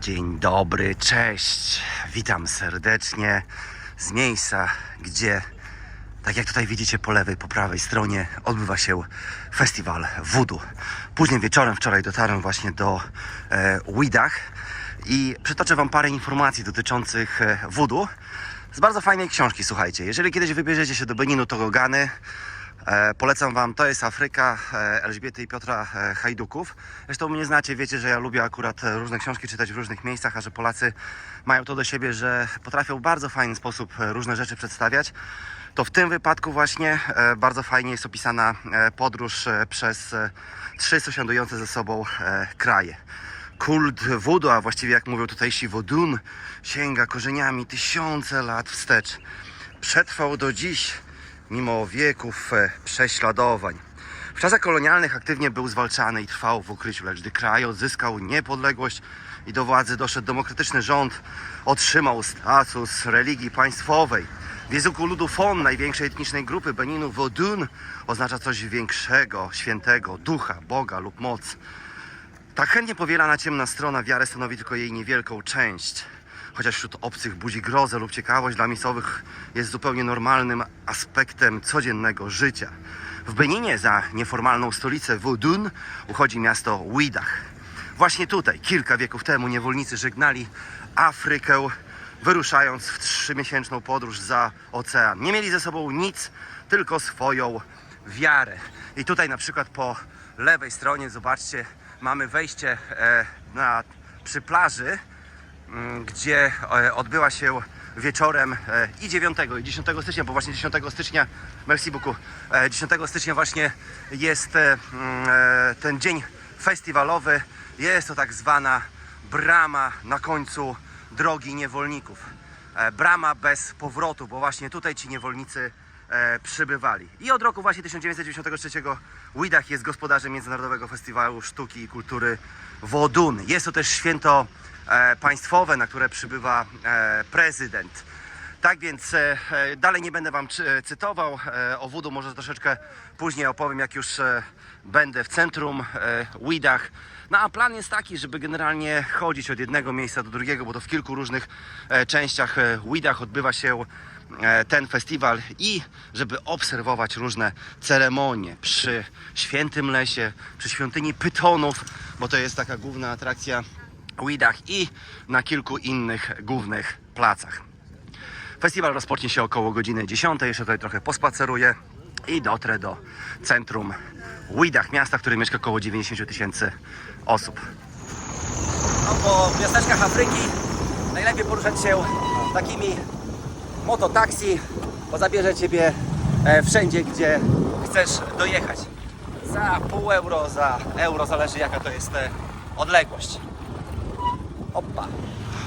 Dzień dobry, cześć. Witam serdecznie z miejsca, gdzie, tak jak tutaj widzicie po lewej, po prawej stronie, odbywa się festiwal Voodoo. Późnym wieczorem wczoraj dotarłem właśnie do e, i przytoczę Wam parę informacji dotyczących e, z bardzo fajnej książki, słuchajcie. Jeżeli kiedyś wybierzecie się do Beninu, to Gogany, E, polecam Wam, to jest Afryka e, Elżbiety i Piotra e, Hajduków. Zresztą mnie znacie, wiecie, że ja lubię akurat e, różne książki czytać w różnych miejscach, a że Polacy mają to do siebie, że potrafią w bardzo fajny sposób e, różne rzeczy przedstawiać. To w tym wypadku właśnie e, bardzo fajnie jest opisana e, podróż e, przez e, trzy sąsiadujące ze sobą e, kraje. Kult voodoo, a właściwie jak mówią tutejsi wodun, sięga korzeniami tysiące lat wstecz. Przetrwał do dziś, mimo wieków e, prześladowań. W czasach kolonialnych aktywnie był zwalczany i trwał w ukryciu, lecz gdy kraj odzyskał niepodległość i do władzy doszedł demokratyczny rząd, otrzymał status religii państwowej. W języku ludu Fon, największej etnicznej grupy Beninu, Wodun oznacza coś większego, świętego, ducha, Boga lub moc. Tak chętnie powielana ciemna strona wiary stanowi tylko jej niewielką część. Chociaż wśród obcych budzi grozę lub ciekawość, dla miejscowych jest zupełnie normalnym aspektem codziennego życia. W Beninie za nieformalną stolicę Wudun uchodzi miasto Widach. Właśnie tutaj, kilka wieków temu, niewolnicy żegnali Afrykę, wyruszając w trzymiesięczną podróż za ocean. Nie mieli ze sobą nic, tylko swoją wiarę. I tutaj na przykład po lewej stronie, zobaczcie, mamy wejście e, na, przy plaży, gdzie e, odbyła się wieczorem e, i 9 i 10 stycznia, bo właśnie 10 stycznia, merci beaucoup, e, 10 stycznia właśnie jest e, mm, e, ten dzień festiwalowy. Jest to tak zwana brama na końcu drogi niewolników. E, Brama bez powrotu, bo właśnie tutaj ci niewolnicy e, przybywali. I od roku właśnie 1993 Widach jest gospodarzem Międzynarodowego Festiwalu Sztuki i Kultury Wodun. Jest to też święto e, państwowe, na które przybywa e, prezydent. Tak więc e, e, dalej nie będę Wam e, cytował e, o Wudu, może troszeczkę później opowiem, jak już e, będę w centrum e, Widach. No a plan jest taki, żeby generalnie chodzić od jednego miejsca do drugiego, bo to w kilku różnych e, częściach e, Widach odbywa się e, ten festiwal i żeby obserwować różne ceremonie przy Świętym Lesie, przy świątyni Pytonów, bo to jest taka główna atrakcja Widach i na kilku innych głównych placach. Festiwal rozpocznie się około godziny 10. Jeszcze tutaj trochę pospaceruję i dotrę do centrum Widach, miasta, w którym mieszka około 90 tysięcy osób. No, po miasteczkach Afryki najlepiej poruszać się takimi mototaksi, bo zabierze Ciebie e, wszędzie, gdzie chcesz dojechać. Za pół euro, za euro, zależy jaka to jest e, odległość. Opa.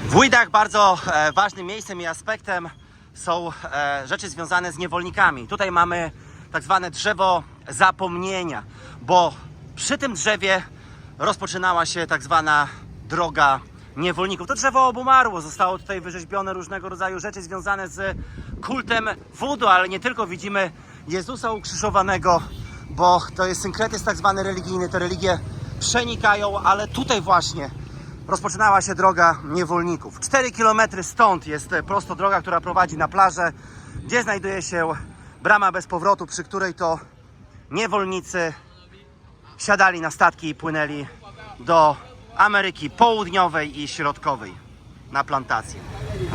W Widach bardzo e, ważnym miejscem i aspektem są e, rzeczy związane z niewolnikami. Tutaj mamy tak zwane drzewo zapomnienia, bo przy tym drzewie rozpoczynała się tak zwana droga niewolników. To drzewo obumarło, zostało tutaj wyrzeźbione różnego rodzaju rzeczy związane z kultem voodoo, ale nie tylko widzimy Jezusa ukrzyżowanego, bo to jest synkretyzm tak zwany religijny. Te religie przenikają, ale tutaj właśnie rozpoczynała się droga niewolników. 4 km stąd jest e, prosto droga, która prowadzi na plażę, gdzie znajduje się brama bez powrotu, przy której to niewolnicy siadali na statki i płynęli do Ameryki Południowej i Środkowej na plantacje.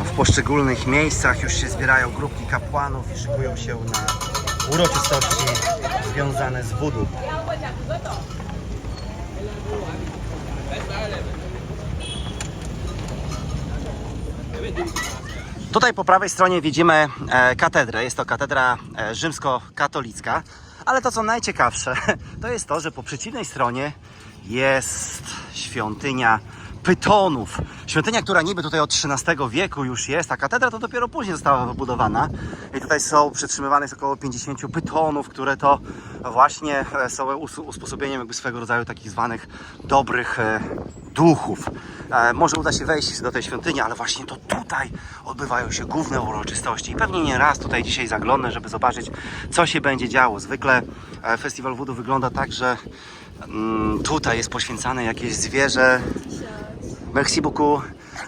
W poszczególnych miejscach już się zbierają grupki kapłanów i szykują się na uroczystości związane z voodoo. Tutaj po prawej stronie widzimy e, katedrę. Jest to katedra e, rzymskokatolicka. Ale to co najciekawsze, to jest to, że po przeciwnej stronie jest świątynia Pytonów. Świątynia, która niby tutaj od XIII wieku już jest, a katedra to dopiero później została wybudowana. I tutaj są przytrzymywane jest około 50 pytonów, które to właśnie e, są us- usposobieniem jakby swego rodzaju takich zwanych dobrych e, duchów. E, Może uda się wejść do tej świątyni, ale właśnie to tutaj odbywają się główne uroczystości. I pewnie nie raz tutaj dzisiaj zaglądnę, żeby zobaczyć, co się będzie działo. Zwykle festiwal Voodoo wygląda tak, że mm, tutaj jest poświęcane jakieś zwierzę Merci beaucoup.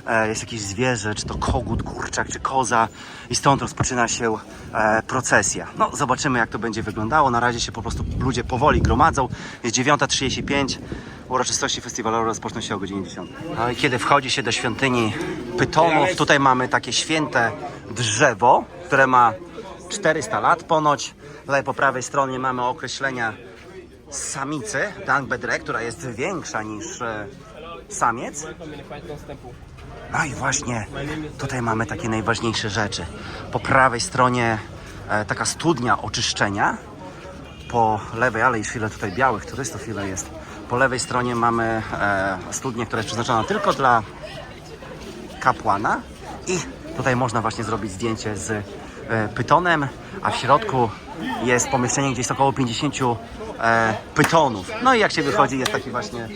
E, Jest jakieś zwierzę, czy to kogut, kurczak, czy koza i stąd rozpoczyna się e, procesja. No, zobaczymy jak to będzie wyglądało. Na razie się po prostu ludzie powoli gromadzą. Jest 9.35. Uroczystości festiwalowe rozpoczną się o godzinie 10. No i kiedy wchodzi się do świątyni Pytonów, tutaj mamy takie święte drzewo, które ma 400 lat ponoć. Tutaj po prawej stronie mamy określenia samicy, Dangbedre, która jest większa niż e, samiec. No i właśnie tutaj mamy takie najważniejsze rzeczy. Po prawej stronie e, taka studnia oczyszczenia. Po lewej, ale już ile tutaj białych turystów, ile jest. Po lewej stronie mamy e, studnię, która jest przeznaczona tylko dla kapłana i tutaj można właśnie zrobić zdjęcie z pytonem, a w środku jest pomieszczenie, gdzie jest około 50 e, pytonów. No i jak się wychodzi, jest taki właśnie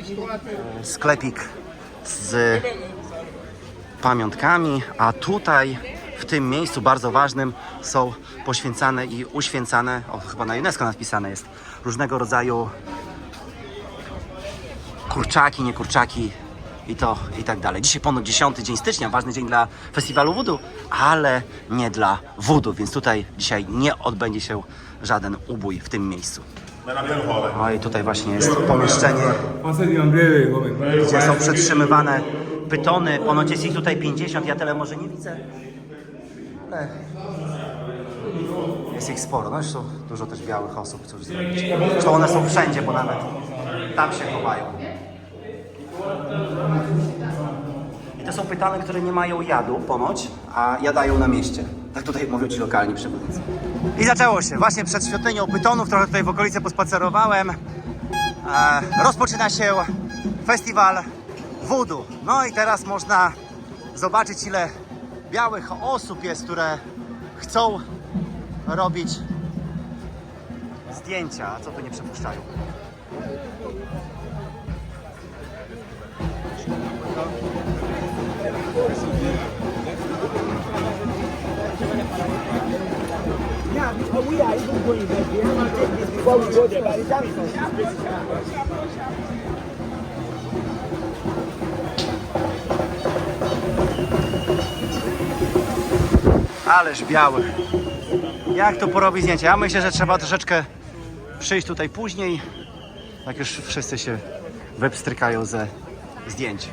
e, sklepik z pamiątkami, a tutaj w tym miejscu bardzo ważnym są poświęcane i uświęcane, o chyba na UNESCO napisane jest, różnego rodzaju kurczaki, nie kurczaki i to i tak dalej. Dzisiaj ponad 10 dzień stycznia, ważny dzień dla festiwalu Voodoo, ale nie dla Voodoo, więc tutaj dzisiaj nie odbędzie się żaden ubój w tym miejscu. No i tutaj właśnie jest pomieszczenie, gdzie są przetrzymywane pytony. Ponoć jest ich tutaj 50, ja tyle może nie widzę. Ale jest ich sporo. No zresztą dużo też białych osób, zrobić. Zresztą one są wszędzie, bo nawet tam się chowają. I to są pytane, które nie mają jadu ponoć, a jadają na mieście. Tak tutaj mówią ci lokalni przewodnicy. I zaczęło się. Właśnie przed świątynią pytonów, trochę tutaj w okolicy pospacerowałem. E, rozpoczyna się festiwal Voodoo. No i teraz można zobaczyć, ile białych osób jest, które chcą robić zdjęcia. A co tu nie przepuszczają? We are even going take this before we go there. Time Ależ biały. Jak tu porobić zdjęcie? Ja myślę, że trzeba troszeczkę przyjść tutaj później, jak już wszyscy się wypstrykają ze zdjęć.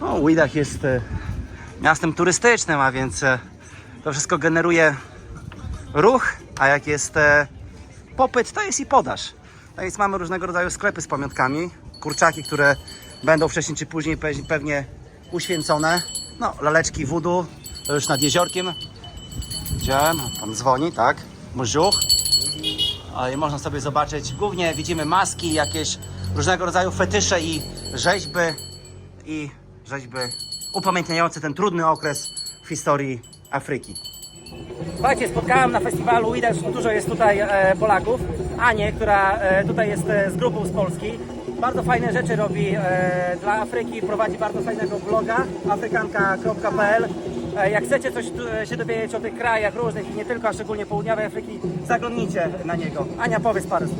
No, Widach jest e, miastem turystycznym, a więc e, to wszystko generuje ruch, a jak jest e, popyt, to jest i podaż. No więc mamy różnego rodzaju sklepy z pamiątkami, kurczaki, które będą wcześniej czy później pe- pewnie uświęcone. No, laleczki to już nad jeziorkiem. Widziałem, pan dzwoni, tak? Bonjour. Ale można sobie zobaczyć, głównie widzimy maski, jakieś różnego rodzaju fetysze i rzeźby i rzeźby upamiętniające ten trudny okres w historii Afryki. Słuchajcie, spotkałem na festiwalu, widać, dużo jest tutaj e, Polaków. Anię, która e, tutaj jest e, z grupą z Polski. Bardzo fajne rzeczy robi dla Afryki, prowadzi bardzo fajnego bloga afrykanka.pl. E, jak chcecie coś e, się dowiedzieć o tych krajach różnych i nie tylko, a szczególnie południowej Afryki, zaglądnijcie na niego. Ania, powiedz parę słów.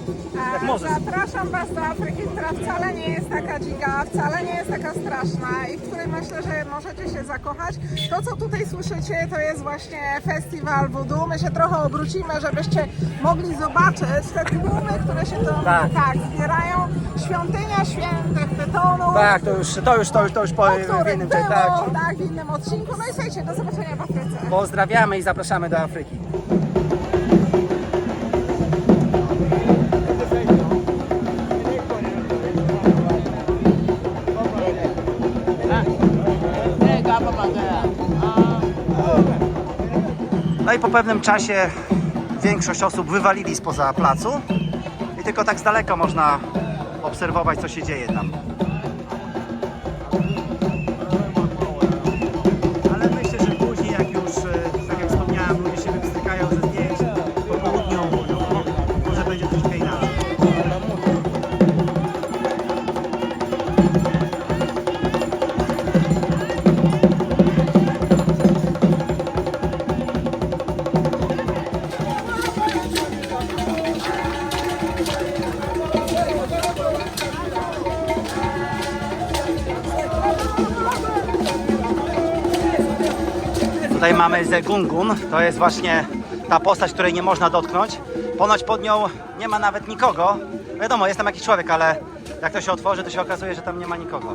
Jak możesz. Zapraszam Was do Afryki, która wcale nie jest taka dzika, wcale nie jest taka straszna i w której myślę, że możecie się zakochać. To, co tutaj słyszycie, to jest właśnie festiwal voodoo. My się trochę obrócimy, żebyście mogli zobaczyć te tłumy, które się tu Tak. tak. zbierają. Świątynia świętych pytonów. Tak, to już, to już, to już, to już po O w innym było, tak. tak, w innym odcinku. No i słuchajcie, do zobaczenia w Afryce. Pozdrawiamy i zapraszamy do Afryki. No i po pewnym czasie większość osób wywalili spoza placu i tylko tak z daleka można obserwować, co się dzieje tam. Zegungun, to jest właśnie ta postać, której nie można dotknąć. Ponoć pod nią nie ma nawet nikogo. Wiadomo, jest tam jakiś człowiek, ale jak to się otworzy, to się okazuje, że tam nie ma nikogo.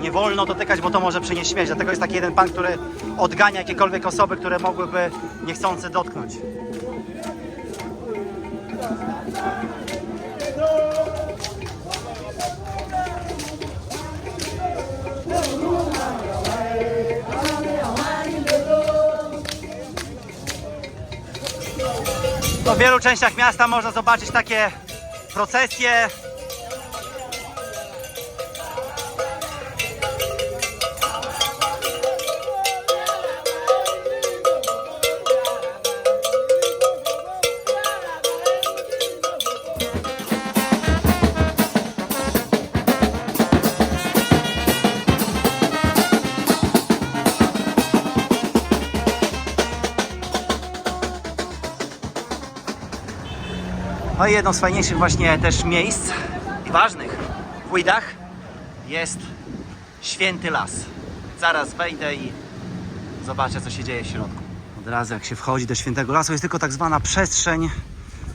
Nie wolno dotykać, bo to może przynieść śmierć. Dlatego jest taki jeden pan, który odgania jakiekolwiek osoby, które mogłyby niechcący dotknąć. W wielu częściach miasta można zobaczyć takie procesje. No i jedną z fajniejszych właśnie też miejsc i ważnych w Łydach jest Święty Las. Zaraz wejdę i zobaczę co się dzieje w środku. Od razu jak się wchodzi do Świętego Lasu jest tylko tak zwana przestrzeń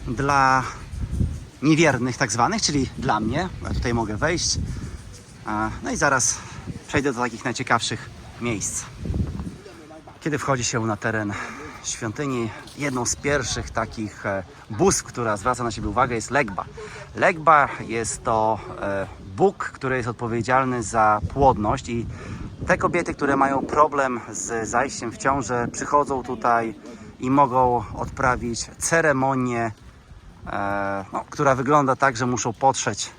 dla niewiernych tak zwanych, czyli dla mnie. Ja tutaj mogę wejść. No i zaraz przejdę do takich najciekawszych miejsc. Kiedy wchodzi się na teren świątyni, jedną z pierwszych takich e, bóstw, która zwraca na siebie uwagę jest Legba. Legba jest to e, Bóg, który jest odpowiedzialny za płodność i te kobiety, które mają problem z zajściem w ciążę, przychodzą tutaj i mogą odprawić ceremonię, e, no, która wygląda tak, że muszą potrzeć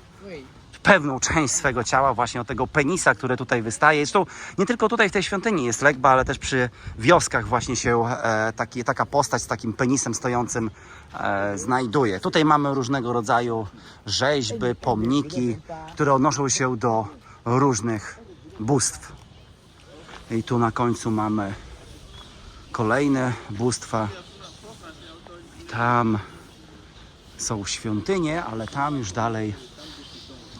pewną część swego ciała właśnie od tego penisa, który tutaj wystaje. Zresztą nie tylko tutaj w tej świątyni jest legba, ale też przy wioskach właśnie się e, taki, taka postać z takim penisem stojącym e, znajduje. Tutaj mamy różnego rodzaju rzeźby, pomniki, które odnoszą się do różnych bóstw. I tu na końcu mamy kolejne bóstwa. I tam są świątynie, ale tam już dalej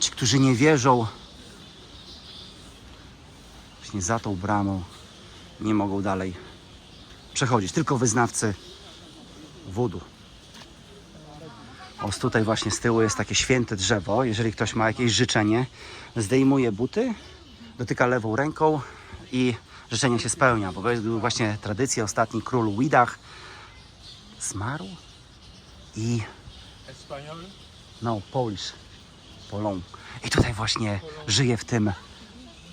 ci, którzy nie wierzą, właśnie za tą bramą nie mogą dalej przechodzić. Tylko wyznawcy wudu. O, tutaj właśnie z tyłu jest takie święte drzewo. Jeżeli ktoś ma jakieś życzenie, zdejmuje buty, dotyka lewą ręką i życzenie się spełnia. Bo jest właśnie tradycja. Ostatni król Widach zmarł i... No, Polish. I tutaj właśnie żyje w tym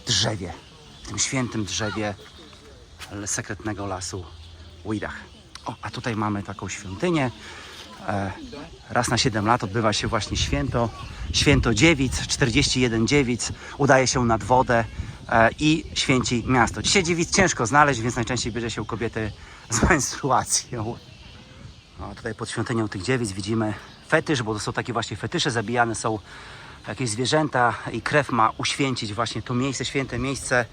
drzewie, w tym świętym drzewie sekretnego lasu Widach. O, a tutaj mamy taką świątynię. E, raz na 7 lat odbywa się właśnie święto, święto dziewic, 41 dziewic udaje się nad wodę e, i święci miasto. Dzisiaj dziewic ciężko znaleźć, więc najczęściej bierze się kobiety z menstruacją. O, tutaj pod świątynią tych dziewic widzimy fetysz, bo to są takie właśnie fetysze, zabijane są jakieś zwierzęta i krew ma uświęcić właśnie to miejsce, święte miejsce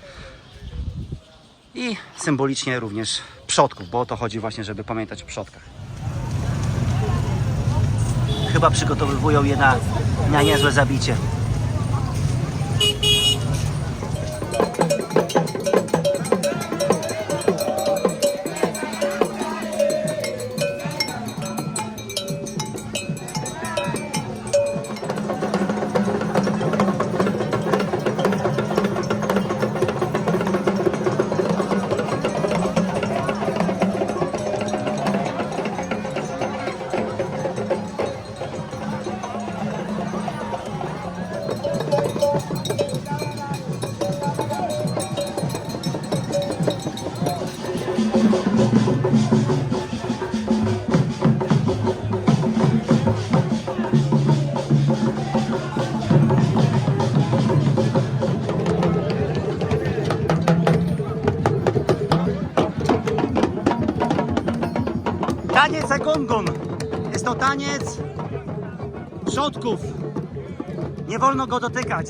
i symbolicznie również przodków, bo o to chodzi właśnie, żeby pamiętać o przodkach. Chyba przygotowywują je na, na niezłe zabicie. Taniec Egungun. Jest to taniec przodków. Nie wolno go dotykać.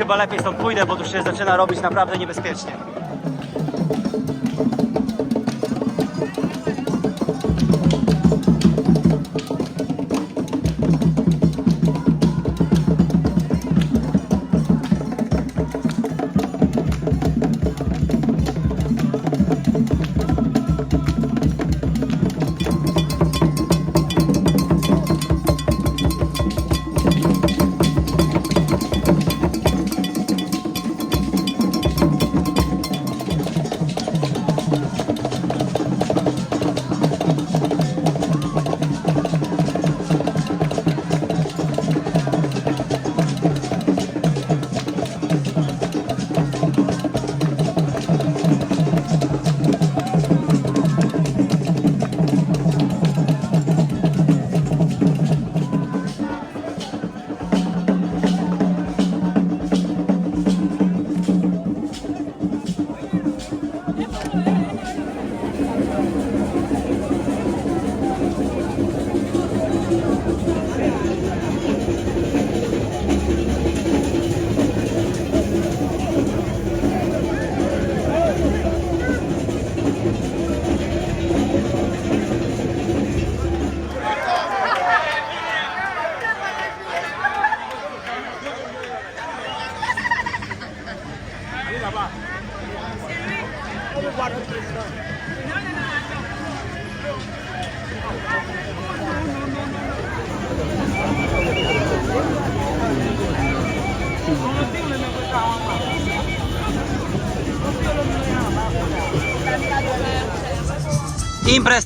Chyba lepiej stąd pójdę, bo tu się zaczyna robić naprawdę niebezpiecznie.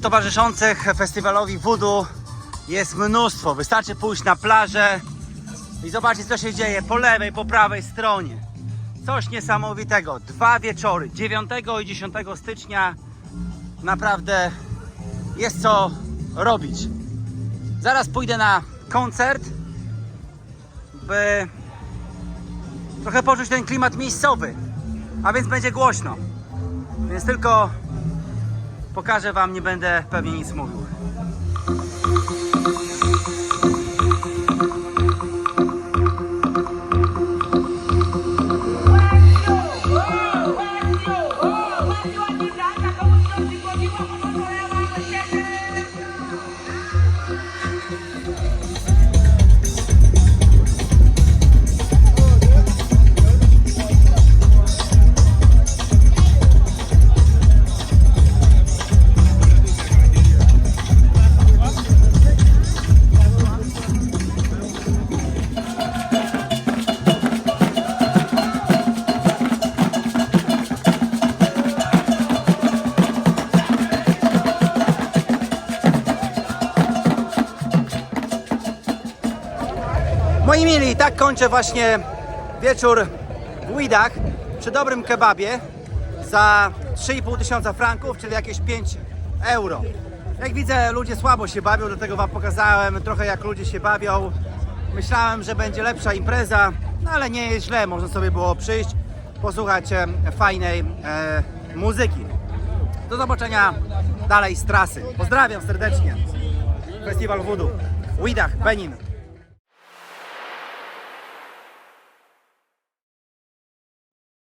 Towarzyszących festiwalowi Voodoo jest mnóstwo. Wystarczy pójść na plażę i zobaczyć co się dzieje po lewej, po prawej stronie. Coś niesamowitego. Dwa wieczory, 9 i 10 stycznia. Naprawdę jest co robić. Zaraz pójdę na koncert, by trochę poczuć ten klimat miejscowy. A więc będzie głośno. Więc tylko Pokażę wam, nie będę pewnie nic mówił. Moi mili, tak kończę właśnie wieczór w Widach przy dobrym kebabie za 3,5 tysiąca franków, czyli jakieś 5 euro. Jak widzę, ludzie słabo się bawią, dlatego wam pokazałem trochę jak ludzie się bawią. Myślałem, że będzie lepsza impreza, no ale nie jest źle, można sobie było przyjść, posłuchać fajnej e, muzyki. Do zobaczenia dalej z trasy. Pozdrawiam serdecznie. Festiwal Voodoo. Widach, Benin.